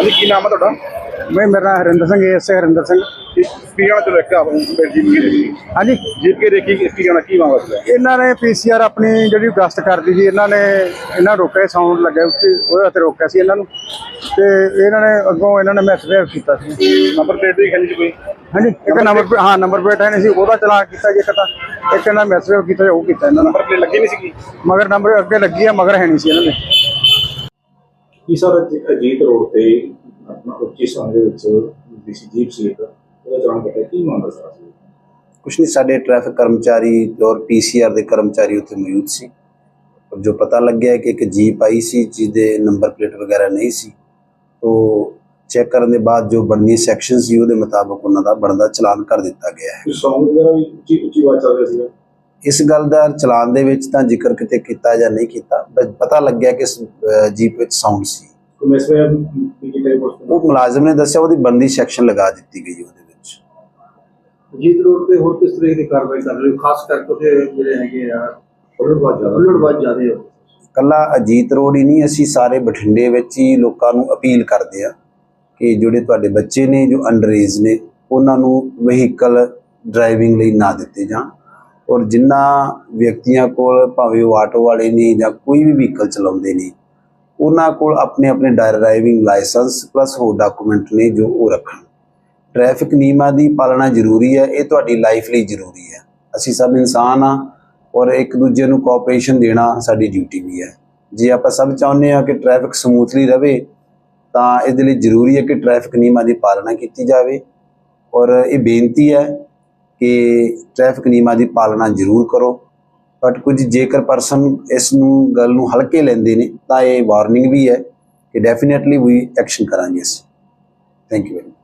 ਹਾਂਜੀ ਕੀ ਨਾਮ ਹੈ ਤੁਹਾਡਾ? ਮੈਂ ਮੇਰਾ ਨਾਮ ਹਰਿੰਦਰ ਸਿੰਘ ਐਸ ਹਰਿੰਦਰ ਸਿੰਘ। ਕੀ ਕਹਿਣਾ ਚਲੋ ਇੱਕ ਆਪ ਜੀਪ ਕੇ ਦੇਖੀ? ਹਾਂਜੀ। ਜੀਪ ਕੇ ਦੇਖੀ ਕੀ ਕਹਿਣਾ ਕੀ ਮਾਮਲਾ ਸੀ ਇਹਨਾਂ ਨੇ ਪੀਸੀਆਰ ਆਪਣੀ ਜਿਹੜੀ ਗਸਤ ਕਰਦੀ ਸੀ ਇਹਨਾਂ ਨੇ ਇਹਨਾਂ ਰੋਕਿਆ ਸਾਊਂਡ ਲੱਗਾ ਉੱਤੇ ਉਹਦੇ ਤੇ ਰੋਕਿਆ ਸੀ ਇਹਨਾਂ ਨੂੰ। ਤੇ ਇਹਨਾਂ ਨੇ ਅੱਗੋਂ ਇਹਨਾਂ ਨੇ ਮੈਸੇਜ ਕੀਤਾ ਸੀ। ਨੰਬਰ ਪਲੇਟ ਦੀ ਚ ਕੋਈ ਹਾਂਜੀ ਇੱਕ ਨੰਬਰ ਹਾਂ ਨੰਬਰ ਪਲੇਟ ਹੈ ਨਹੀਂ ਸੀ ਉਹਦਾ ਚਲਾਨ ਕੀਤਾ ਜੀ ਇੱਕ ਤਾਂ। ਇੱਕ ਇਹਨਾਂ ਮੈਸੇਜ ਕੀਤਾ ਉਹ ਕੀਤਾ ਇਹਨਾਂ ਨੇ। ਨੰਬਰ ਪਲੇਟ ਲੱਗੀ ਨਹੀਂ ਸੀਗੀ? ਮਗਰ ਨੰਬਰ ਅੱਗੇ ਲੱਗੀ ਆ ਮਗਰ ਹੈ ਨਹੀਂ ਸੀ ਇਹਨਾਂ ਦੇ। ਕੀ ਸਰ ਅਜ- ਅਜੀਤ ਰੋਡ ਤੇ ਆਪਣਾ ਉੱਚੀ ਸਥਾਨ ਦੇ ਵਿੱਚ ਦੇਸੀ ਜੀਪ ਸੀ ਇੱਕ ਉਹਦਾ ਚਲਾਨ ਕੱਟਿਆ ਕੀ ਮਾਮਲਾ ਸਰ ਸੀ ਕੁਛ ਨਹੀਂ ਸਾਡੇ ਟ੍ਰੈਫਿਕ ਕਰਮਚਾਰੀ ਔਰ ਪੀਸੀਆਰ ਦੇ ਕਰਮਚਾਰੀ ਉੱਥੇ ਮੌਜੂਦ ਸੀ। ਜੋ ਪਤਾ ਲੱਗਿਆ ਕਿ ਇੱਕ ਜੀਪ ਆਈ ਸੀ ਜਿਹਦੇ ਨੰਬਰ ਪਲੇਟ ਵਗੈਰਾ ਨਹੀਂ ਸੀ ਤੋ ਚੈੱਕ ਕਰਨ ਦੇ ਬਾਅਦ ਜੋ ਬਣਦੀ ਸੈਕਸ਼ਨ ਸੀ ਉਹਦੇ ਮੁਤਾਬਕ ਉਹਨਾਂ ਦਾ ਬਣਦਾ ਚਲਾਨ ਕਰ ਦਿੱਤਾ ਗਿਆ ਹੈ। ਸੌਂਗ ਵਗੈਰਾ ਵੀ ਉੱਚੀ ਉੱਚੀ ਆਵਾਜ਼ ਚੱਲ ਰਿਹਾ ਸੀਗਾ ਇਸ ਗੱਲ ਦਾ ਚਲਾਨ ਦੇ ਵਿੱਚ ਤਾਂ ਜ਼ਿਕਰ ਕਿਤੇ ਕੀਤਾ ਜਾਂ ਨਹੀਂ ਕੀਤਾ ਪਤਾ ਲੱਗਿਆ ਕਿ ਜੀਪ ਵਿੱਚ ਸਾਊਂਡ ਸੀ। ਉਹ ਮੁਲਾਜ਼ਮ ਨੇ ਦੱਸਿਆ ਉਹਦੀ ਬੰਦੀ ਸੈਕਸ਼ਨ ਲਗਾ ਦਿੱਤੀ ਗਈ ਉਹਦੇ ਵਿੱਚ। ਜੀਤ ਰੋਡ ਤੇ ਹੋਰ ਕਿਸ ਤਰ੍ਹਾਂ ਦੀ ਕਾਰਵਾਈ ਕਰ ਰਹੇ ਹੋ? ਖਾਸ ਕਰਕੇ ਉਹਦੇ ਜਿਹੜੇ ਹੈਗੇ ਆ ਹੁਲੜਬਾਜ਼ ਜ਼ਿਆਦਾ ਹੁੱਲੜਬਾਜ਼ ਜ਼ਿਆਦੇ ਹੋ। ਕੱਲਾ ਅਜੀਤ ਰੋਡ ਹੀ ਨਹੀਂ ਅਸੀਂ ਸਾਰੇ ਬਠਿੰਡੇ ਵਿੱਚ ਹੀ ਲੋਕਾਂ ਨੂੰ ਅਪੀਲ ਕਰਦੇ ਆ ਕਿ ਜਿਹੜੇ ਤੁਹਾਡੇ ਬੱਚੇ ਨੇ ਜੋ ਅੰਡਰ ਏਜ ਨੇ ਉਹਨਾਂ ਨੂੰ ਵਹੀਕਲ ਡਰਾਈਵਿੰਗ ਲਈ ਨਾ ਦਿੱਤੇ ਜਾਣ। ਔਰ ਜਿਨ੍ਹਾਂ ਵਿਅਕਤੀਆਂ ਕੋਲ ਭਾਵੇਂ ਉਹ ਆਟੋ ਵਾਲੇ ਨੇ ਜਾਂ ਕੋਈ ਵੀ ਵਹੀਕਲ ਚਲਾਉਂਦੇ ਨੇ, ਉਹਨਾਂ ਕੋਲ ਆਪਣੇ ਆਪਣੇ ਡਰਾਈਵਿੰਗ ਲਾਇਸੈਂਸ ਪਲੱਸ ਹੋਰ ਡਾਕੂਮੈਂਟ ਨੇ ਜੋ ਉਹ ਰੱਖਣ। ਟ੍ਰੈਫਿਕ ਨਿਯਮਾਂ ਦੀ ਪਾਲਣਾ ਜ਼ਰੂਰੀ ਹੈ, ਇਹ ਤੁਹਾਡੀ ਲਾਈਫ ਲਈ ਜ਼ਰੂਰੀ ਹੈ। ਅਸੀਂ ਸਭ ਇਨਸਾਨ ਆ ਔਰ ਇੱਕ ਦੂਜੇ ਨੂੰ ਕੋਆਪਰੇਸ਼ਨ ਦੇਣਾ ਸਾਡੀ ਡਿਊਟੀ ਵੀ ਹੈ। ਜੇ ਆਪਾਂ ਸਭ ਚਾਹੁੰਦੇ ਆ ਕਿ ਟ੍ਰੈਫਿਕ ਸਮੂਥਲੀ ਰਹੇ ਤਾਂ ਇਹਦੇ ਲਈ ਜ਼ਰੂਰੀ ਹੈ ਕਿ ਟ੍ਰੈਫਿਕ ਨਿਯਮਾਂ ਦੀ ਪਾਲਣਾ ਕੀਤੀ ਜਾਵੇ। ਔਰ ਇਹ ਬੇਨਤੀ ਹੈ ਕਿ ਟ੍ਰੈਫਿਕ ਨਿਯਮਾਂ ਦੀ ਪਾਲਣਾ ਜ਼ਰੂਰ ਕਰੋ। ਬਟ ਕੁਝ ਜੇਕਰ ਪਰਸਨ ਇਸ ਨੂੰ, ਗੱਲ ਨੂੰ ਹਲਕੇ ਲੈਂਦੇ ਨੇ, ਤਾਂ ਇਹ ਵਾਰਨਿੰਗ ਵੀ ਹੈ ਕਿ ਡੈਫੀਨਿਟਲੀ ਵੀ ਐਕਸ਼ਨ ਕਰਾਂਗੇ ਅਸੀਂ। Thank you very much